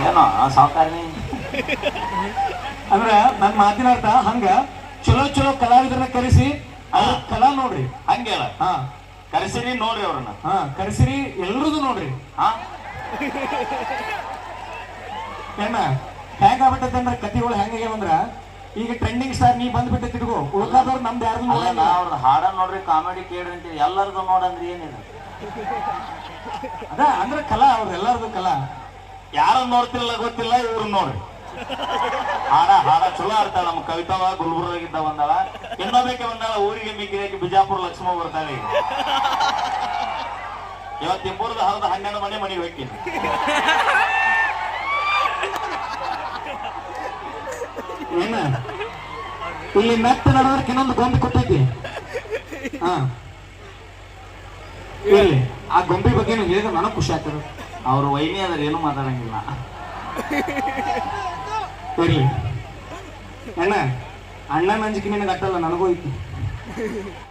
ಏನೋ ಸಾವುಕಾರನಿ ಅಂದ್ರೆ ನನ್ನ ಮಾತಿನ ಅರ್ಥ ಹಂಗ ಚಲೋ ಚಲೋ ಕಲಾವಿದರನ್ನ ಕರೆಸಿ ಅವ್ರ ಕಲಾ ನೋಡ್ರಿ. ಹಂಗೇಳ ಹಾ. ಕರೆಸಿರಿ ನೋಡ್ರಿ ಅವ್ರನ್ನ. ಹಾ ಕರೆಸಿರಿ ಎಲ್ರದು ನೋಡ್ರಿ. ಹಾ. ಏನ ಹೆಂಗಾಗ್ಬಿಟ್ಟೈತೆ ಅಂದ್ರೆ ಕತಿಗಳು ಹೆಂಗಾಗ್ಯಾವಂದ್ರ ಈಗ ಟ್ರೆಂಡಿಂಗ್ ಸ್ಟಾರ್ ನೀ ಬಂದ್ಬಿಟ್ಟೆ ತಿರ್ಗೋ ಉಳ್ಕಾದವ್ರು ನಮ್ದು ಯಾರು ನೋಡಲ್ಲ ಅವ್ರದ್ದು ಹಾಡ ನೋಡ್ರಿ ಕಾಮಿಡಿ ಕೇಳ್ರಿ ಅಂತೇಳಿ ಎಲ್ಲರದು ನೋಡಂದ್ರಿ ಏನಿದೆ? ಅದ ಅಂದ್ರೆ ಕಲಾ ಅವ್ರ ಎಲ್ಲರದು ಕಲಾ. ಯಾರು ನೋಡ್ತಿರಲ್ಲ ಗೊತ್ತಿಲ್ಲ, ಇವ್ರನ್ನ ನೋಡ್ರಿ. ಹಾಡ ಹಾಡ ಚಲೋ ಆಡ್ತಾಳ ನಮ್ಮ ಕವಿತಾವ ಗುಲ್ಬರ್ಗಿದ್ದ ಬಂದಾಳ. ಇನ್ನೊಬ್ಬಕ್ಕೆ ಬಂದಾಳ, ಊರಿಗೆ ಮಿಕ್ಕಿದಾಕಿ ಬಿಜಾಪುರ ಲಕ್ಷ್ಮ ಬರ್ತಾಳೆ ಈಗ. ಇವತ್ತು ಇಬ್ಬರದ ಹರಿದ ಹನ್ನೆರಡು ಮನೆ ಮನೆಗೆ ಹೋಗ್ತೀನಿ. ಏನ? ಇಲ್ಲಿ ಮೆತ್ತ ನಡೋದಕ್ಕೆ ಇನ್ನೊಂದು ಗೊಂಬೆ ಕೊಟ್ಟೈತಿ. ಹಾ. ಇಲ್ಲಿ, ಆ ಗೊಂಬೆ ಬಗ್ಗೆ ಹೇಳಿದ್ರೆ ನನಗೆ ಖುಷಿ ಆಗ್ತದೆ. ಅವ್ರ ವೈನಿ ಆದ್ರೆ ಏನು ಮಾತಾಡಂಗಿಲ್ಲ. ಇರ್ಲಿ ಅಣ್ಣ ಅಣ್ಣ ನಂಜಿಕೆ ನಿನಗೆ ಅಟ್ಟಲ್ಲ ನನಗೂ ಐತಿ.